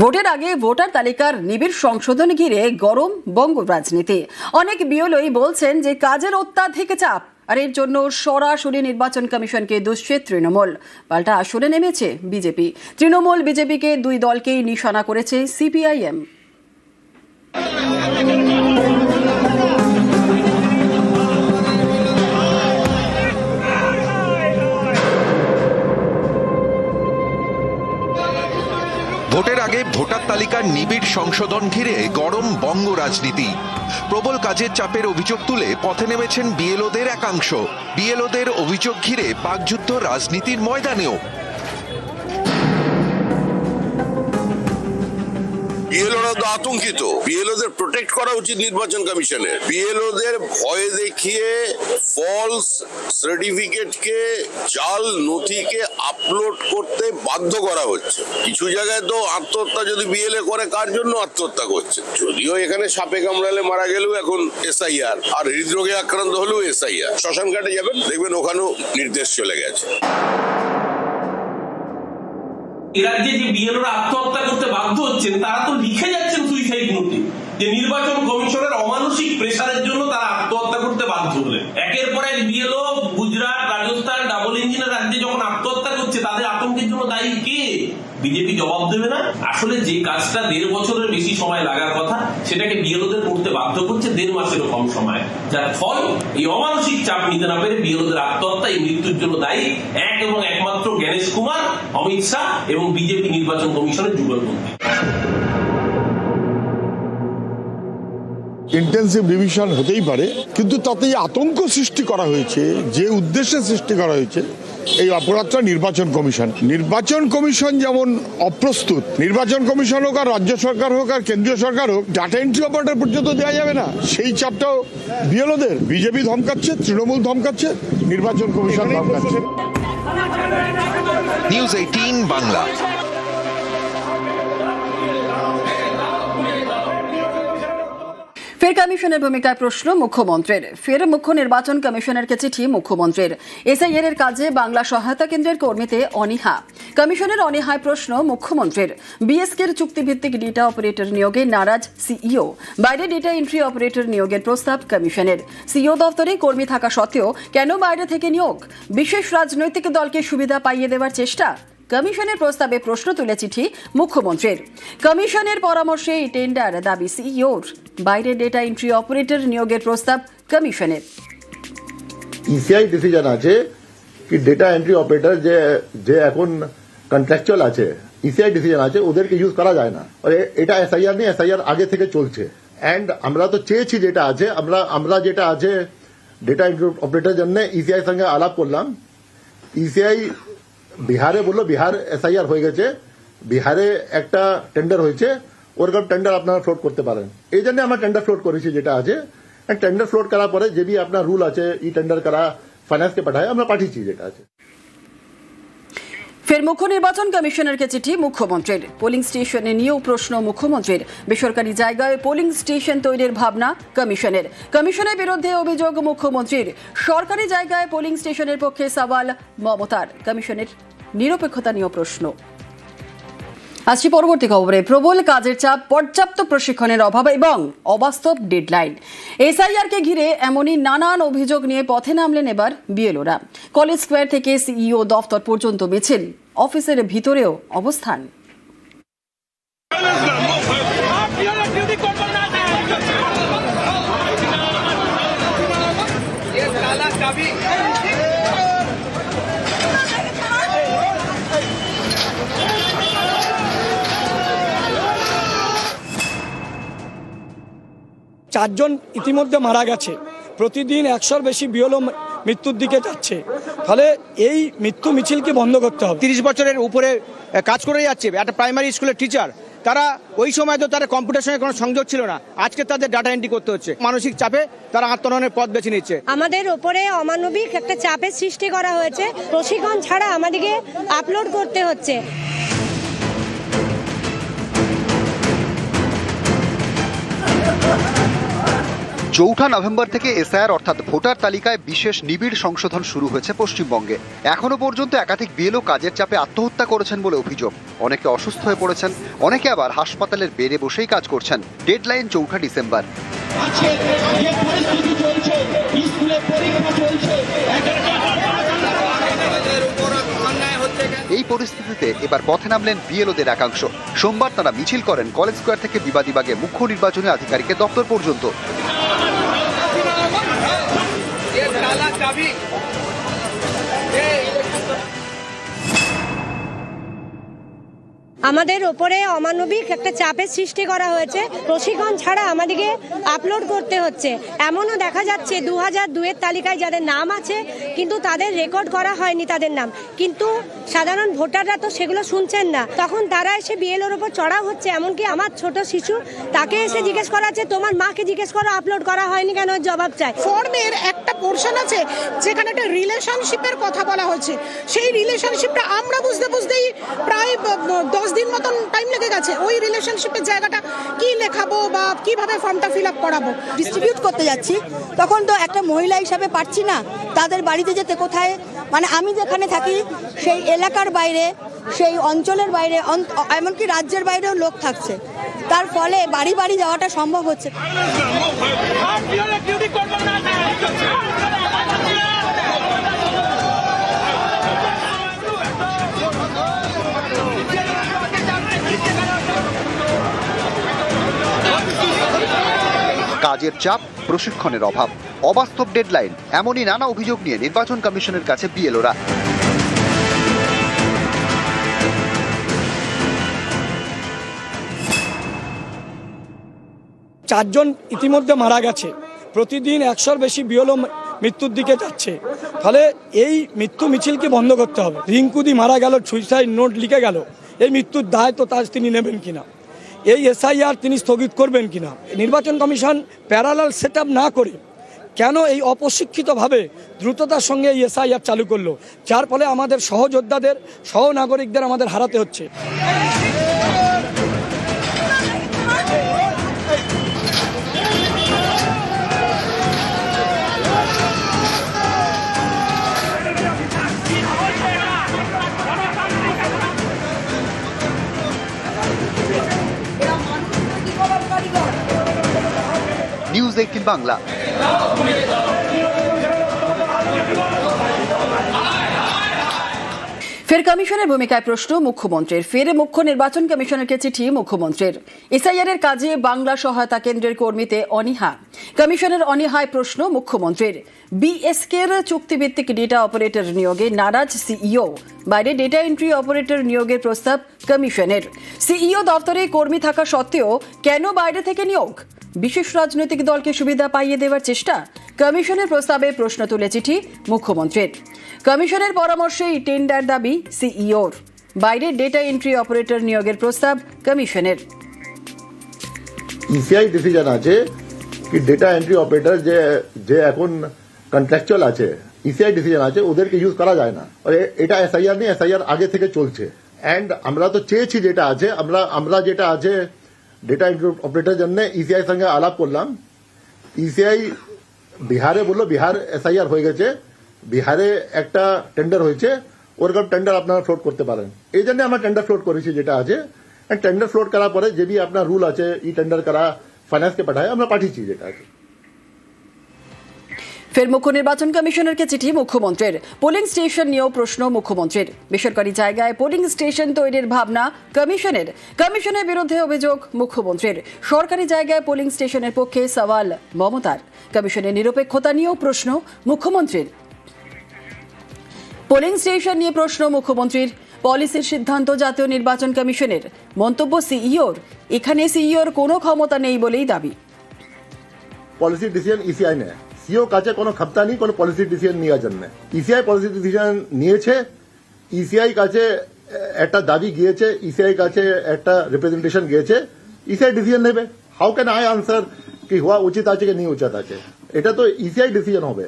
ভোটের আগে ভোটার তালিকার নিবিড় সংশোধন ঘিরে গরম বঙ্গ রাজনীতি। অনেক বিয়লই বলছেন যে কাজের অত্যাধিক চাপ, আর এর জন্য সরাসরি নির্বাচন কমিশনকে দুষছে তৃণমূল। পাল্টা আসরে নেমেছে বিজেপি। তৃণমূল বিজেপিকে দুই দলকেই নিশানা করেছে সিপিআইএম। তালিকার নিবিড় সংশোধন ঘিরে গরম বঙ্গ রাজনীতি। প্রবল কাজের চাপের অভিযোগ তুলে পথে নেমেছেন বিএলওদের একাংশ। বিএলওদের অভিযোগ ঘিরে পাকযুদ্ধ রাজনীতির ময়দানেও বিএলওরা তো আতঙ্কিত। বিএলওদের প্রোটেক্ট করা উচিত নির্বাচন কমিশনের বিএলওদের ভয় দেখিয়ে ফলস সার্টিফিকেটকে জাল নথিকে আপলোড করতে বাধ্য করা হচ্ছে। কিছু জায়গায় তো আত্মহত্যা যদি বিএলএ করে, কার জন্য আত্মহত্যা করছে? যদিও এখানে সাপে কামড়ালে মারা গেলেও এখন এসআইআর আর হৃদরোগে আক্রান্ত হলেও এসআইআর শ্মশান ঘাটে যাবেন, দেখবেন ওখানেও নির্দেশ চলে গেছে। রাজ্যে যে বিএলওরা আত্মহত্যা করতে বাধ্য হচ্ছেন, তারা তো লিখে যাচ্ছেন সুইসাইড নোটে যে নির্বাচন কমিশনের অমানসিক প্রেশারের জন্য তারা আত্মহত্যা করতে বাধ্য হলেন। একের পর এক বিএলও গুজরাট রাজস্থান ডাবল ইঞ্জিনের রাজ্যে যখন আত্মহত্যা করছে তাদের আতঙ্কের জন্য দায়ী কে বিজেপি জবাব দেবে না। আসলে যে কাজটা দেড় বছরের বেশি সময় লাগার কথা, সেটাকে বিএলওদের করতে বাধ্য করছে দেড় মাসেরও কম সময়। যার ফল, এই অমানসিক চাপ নিতে না পেরে বিএলওদের আত্মহত্যা এই মৃত্যুর জন্য দায়ী এক এবং একমাত্র জ্ঞানেশ কুমার, অমিত শাহ এবং বিজেপি নির্বাচন কমিশনের যুগলবন্দী ইন্টেন্সিভ রিভিশন হতেই পারে, কিন্তু তাতে আতঙ্ক সৃষ্টি করা হয়েছে, যে উদ্দেশ্যে সৃষ্টি করা হয়েছে এই অপরাধটা নির্বাচন কমিশন। নির্বাচন কমিশন যেমন অপ্রস্তুত, নির্বাচন কমিশন হোক আর রাজ্য সরকার হোক আর কেন্দ্রীয় সরকার হোক ডাটা এন্ট্রি অপারেটর পর্যন্ত দেওয়া যাবে না। সেই চাপটাও বিএলওদের বিজেপি ধমকাচ্ছে, তৃণমূল ধমকাচ্ছে, নির্বাচন কমিশন ধমকাচ্ছে। News Eighteen Bangla. ফের কমিশনের ভূমিকায় প্রশ্ন মুখ্যমন্ত্রীর। ফের মুখ্য নির্বাচন কমিশনারকে চিঠি মুখ্যমন্ত্রীর। এসআইআর এর কাজে বাংলা সহায়তা কেন্দ্রের কর্মীতে অনীহা। কমিশনের অনীহায় প্রশ্ন মুখ্যমন্ত্রীর। বিএসকের চুক্তিভিত্তিক ডেটা অপারেটর নিয়োগে নারাজ সিইও। বাইরে ডেটা এন্ট্রি অপারেটর নিয়োগের প্রস্তাব কমিশনের। সিইও দপ্তরে কর্মী থাকা সত্ত্বেও কেন বাইরে থেকে নিয়োগ? বিশেষ রাজনৈতিক দলকে সুবিধা পাইয়ে দেওয়ার চেষ্টা? কমিশনের প্রস্তাবে প্রশ্ন তুলে চিঠি মুখ্যমন্ত্রীর। কমিশনের পরামর্শে এই টেন্ডার দাবি সিইওর। বাইরে ডেটা এন্ট্রি অপারেটর নিয়োগের প্রস্তাব কমিশনের। ইসিআই ডিসিশন আছে কি ডেটা এন্ট্রি অপারেটর যে যে এখন কন্ট্রাকচুয়াল আছে ইসিআই ডিসিশন আছে, ওদেরকে ইউজ করা যায় না। এটা এসআইআর নেই এসআইআর আগে থেকে চলছে। অ্যান্ড আমরা তো চেয়েছি যেটা আছে, আমরা আমরা যেটা আছে ডেটা এন্ট্রি অপারেটর জন্য ইসিআই সঙ্গে আলাপ করলাম। ইসিআই বিহারে বলল, বিহার এসআইআর হয়ে গেছে। বিহারে একটা টেন্ডার হয়েছে। ওরকম টেন্ডার আপনারা ফ্লোট করতে পারেন। এই জন্য আমরা টেন্ডার ফ্লোট করেছি যেটা আছে। টেন্ডার ফ্লোট করার পরে যে আপনার রুল আছে, ই টেন্ডার করা ফাইন্যান্সকে পাঠায়, আমরা পাঠিয়েছি যেটা আছে। ফের মুখ্য নির্বাচন কমিশনারকে চিঠি মুখ্যমন্ত্রীর। পোলিং স্টেশনে নিয়েও প্রশ্ন মুখ্যমন্ত্রীর। বেসরকারি জায়গায় পোলিং স্টেশন তৈরির ভাবনা কমিশনের। কমিশনের বিরুদ্ধে অভিযোগ মুখ্যমন্ত্রীর। সরকারি জায়গায় পোলিং স্টেশনের পক্ষে সওয়াল মমতার। কমিশনের নিরপেক্ষতা নিয়েও প্রশ্ন। আসছি পরবর্তী খবরে। প্রবল কাজের চাপ, পর্যাপ্ত প্রশিক্ষণের অভাব এবং অবাস্তব ডেডলাইন। এসআইআরকে ঘিরে এমনই নানান অভিযোগ নিয়ে পথে নামলেন এবার বিএলওরা। কলেজ স্কোয়ার থেকে সিইও দফতর পর্যন্ত মিছিল অফিসের ভিতরেও অবস্থান। চারজন ইতিমধ্যে মারা গেছে। প্রতিদিন একশোর বেশি বিয়লো মৃত্যুর দিকে যাচ্ছে। ফলে এই মৃত্যু মিছিলকে বন্ধ করতে হবে? তিরিশ বছরের উপরে কাজ করে যাচ্ছে। একটা প্রাইমারি স্কুলের টিচার তারা ওই সময় তো তারা কম্পিউটার সঙ্গে কোনো সংযোগ ছিল না। আজকে তাদের ডাটা এন্ট্রি করতে হচ্ছে। মানসিক চাপে তারা আত্মনয়নের পথ বেছে নিচ্ছে। আমাদের ওপরে অমানবিক একটা চাপের সৃষ্টি করা হয়েছে। প্রশিক্ষণ ছাড়া আমাদেরকে আপলোড করতে হচ্ছে। চৌঠা নভেম্বর থেকে এসআইআর অর্থাৎ ভোটার তালিকায় বিশেষ নিবিড় সংশোধন শুরু হয়েছে পশ্চিমবঙ্গে। এখনও পর্যন্ত একাধিক বিএলও কাজের চাপে আত্মহত্যা করেছেন বলে অভিযোগ। অনেকে অসুস্থ হয়ে পড়েছেন অনেকে আবার হাসপাতালের বেডে বসেই কাজ করছেন। ডেডলাইন চৌঠা ডিসেম্বর। এই পরিস্থিতিতে এবার পথে নামলেন বিএলওদের একাংশ। সোমবার তারা মিছিল করেন কলেজ স্কোয়ার থেকে বিবাদীবাগে মুখ্য নির্বাচনী আধিকারিকের দপ্তর পর্যন্ত। ताला चाबी আমাদের ওপরে অমানবিক একটা চাপের সৃষ্টি করা হয়েছে। প্রশিক্ষণ ছাড়া আমাদেরকে আপলোড করতে হচ্ছে। এমনও দেখা যাচ্ছে দু হাজার দুয়ের তালিকায় যাদের নাম আছে, কিন্তু তাদের রেকর্ড করা হয়নি তাদের নাম। কিন্তু সাধারণ ভোটাররা তো সেগুলো শুনছেন না। তখন তারা এসে বিএলওর ওপর চড়াও হচ্ছে। এমনকি আমার ছোট শিশু, তাকে এসে জিজ্ঞেস করা হচ্ছে, তোমার মাকে জিজ্ঞেস করো আপলোড করা হয়নি কেন? জবাব চাই। ফর্মের একটা পোর্শন আছে, যেখানে একটা রিলেশনশিপের কথা বলা হয়েছে সেই রিলেশনশিপটা আমরা বুঝতে বুঝতেই প্রায় দশ দিন মতন টাইম লেগে গেছে ওই রিলেশনশিপের জায়গাটা কি লেখাবো বা কীভাবে ফর্মটা ফিল আপ করাবো ডিস্ট্রিবিউট করতে যাচ্ছি তখন তো একটা মহিলা হিসাবে পারছি না তাদের বাড়িতে যেতে কোথায় মানে আমি যেখানে থাকি সেই এলাকার বাইরে সেই অঞ্চলের বাইরে এমনকি রাজ্যের বাইরেও লোক থাকছে তার ফলে বাড়ি বাড়ি যাওয়াটা সম্ভব হচ্ছে কাজের চাপ, প্রশিক্ষণের অভাব, অবাস্তব ডেডলাইন এমনই নানা অভিযোগ নিয়ে নির্বাচন কমিশনের কাছে বিএলওরা। চারজন ইতিমধ্যে মারা গেছে। প্রতিদিন একশোর বেশি বিয়লো মৃত্যুর দিকে যাচ্ছে। ফলে এই মৃত্যু মিছিলকে বন্ধ করতে হবে। রিঙ্কুদি মারা গেল সুইসাইড নোট লিখে গেল। এই মৃত্যুর দায় তো তার তিনি নেবেন কিনা? এই এসআইআর তিনি স্থগিত করবেন কিনা? নির্বাচন কমিশন প্যারালাল সেট না করে কেন এই অপশিক্ষিতভাবে দ্রুততার সঙ্গে এই এসআইআর চালু করল? যার ফলে আমাদের সহযোদ্ধাদের, সহনাগরিকদের আমাদের হারাতে হচ্ছে। এইটিন বাংলা ফের কমিশনের ভূমিকায় প্রশ্ন মুখ্যমন্ত্রীর। ফের মুখ্য নির্বাচন কমিশনারকে চিঠি মুখ্যমন্ত্রীর। এসআইআর এর কাজে বাংলা সহায়তা কেন্দ্রের কর্মীতে অনীহা। কমিশনের অনীহায় প্রশ্ন মুখ্যমন্ত্রীর। বিএসকে এর চুক্তিভিত্তিক ডেটা অপারেটর নিয়োগে নারাজ সিইও। বাইরে ডেটা এন্ট্রি অপারেটর নিয়োগের প্রস্তাব কমিশনের। সিইও দপ্তরে কর্মী থাকা সত্ত্বেও কেন বাইরে থেকে নিয়োগ? বিশেষ রাজনৈতিক দলকে সুবিধা পাইয়ে দেওয়ার চেষ্টা কমিশনের প্রস্তাবে প্রশ্ন তুলে চিঠি মুখ্যমন্ত্রীর। কমিশনের পরামর্শেই টেন্ডার দাবি সিইওর। বাইরে ডেটা এন্ট্রি অপারেটর নিয়োগের প্রস্তাব কমিশনের। ইসিআই ডিসিশন আছে কি ডেটা এন্ট্রি অপারেটর যে যে এখন কন্ট্রাকচুয়াল আছে ইসিআই ডিসিশন আছে, ওদেরকে ইউজ করা যায় না। এটা এসআইআর নেই এসআইআর আগে থেকে চলছে। অ্যান্ড আমরা তো চেয়েছি যেটা আছে, আমরা আমরা যেটা আছে ডেটা অপারেটর জন্য ইসিআই সঙ্গে আলাপ করলাম ইসিআই বিহারে বলল বিহার এসআইআর হয়ে গেছে বিহারে একটা টেন্ডার হয়েছে ওরকম টেন্ডার আপনারা ফ্লোট করতে পারেন এই জন্য আমরা টেন্ডার ফ্লোট করেছি যেটা আছে টেন্ডার ফ্লোট করার পরে যে আপনার রুল আছে ই টেন্ডার করা ফাইন্যান্সকে পাঠায় আমরা পাঠিয়েছি যেটা আছে ফের মুখ্য নির্বাচন কমিশনারকে চিঠি মুখ্যমন্ত্রীর। পোলিং স্টেশন নিয়েও প্রশ্ন মুখ্যমন্ত্রীর। বেসরকারি জায়গায় পোলিং স্টেশন তৈরির ভাবনা কমিশনের। কমিশনের বিরুদ্ধে অভিযোগ মুখ্যমন্ত্রীর। সরকারি জায়গায় পোলিং স্টেশনের পক্ষে সওয়াল মমতার। কমিশনের নিরপেক্ষতা নিয়েও প্রশ্ন মুখ্যমন্ত্রীর। পোলিং স্টেশন নিয়ে প্রশ্ন মুখ্যমন্ত্রীর। পলিসির সিদ্ধান্ত জাতীয় নির্বাচন কমিশনের। মন্তব্য সিইওর। এখানে সিইওর কোনো ক্ষমতা নেই বলেই দাবি। পলিসি ডিসিশন ইসিআই নেয়। সিও কাছে কোনো খাপ্তা নেই, কোনো পলিসি ডিসিশন নেওয়ার জন্য। ইসিআই পলিসি ডিসিশন নিয়েছে ইসিআই কাছে একটা দাবি গিয়েছে ইসিআই কাছে একটা রিপ্রেজেন্টেশন গিয়েছে ইসিআই ডিসিশন নেবে। হাউ ক্যান আই আনসার কি হওয়া উচিত আছে কি নেই উচিত আছে? এটা তো ইসিআই ডিসিশন হবে।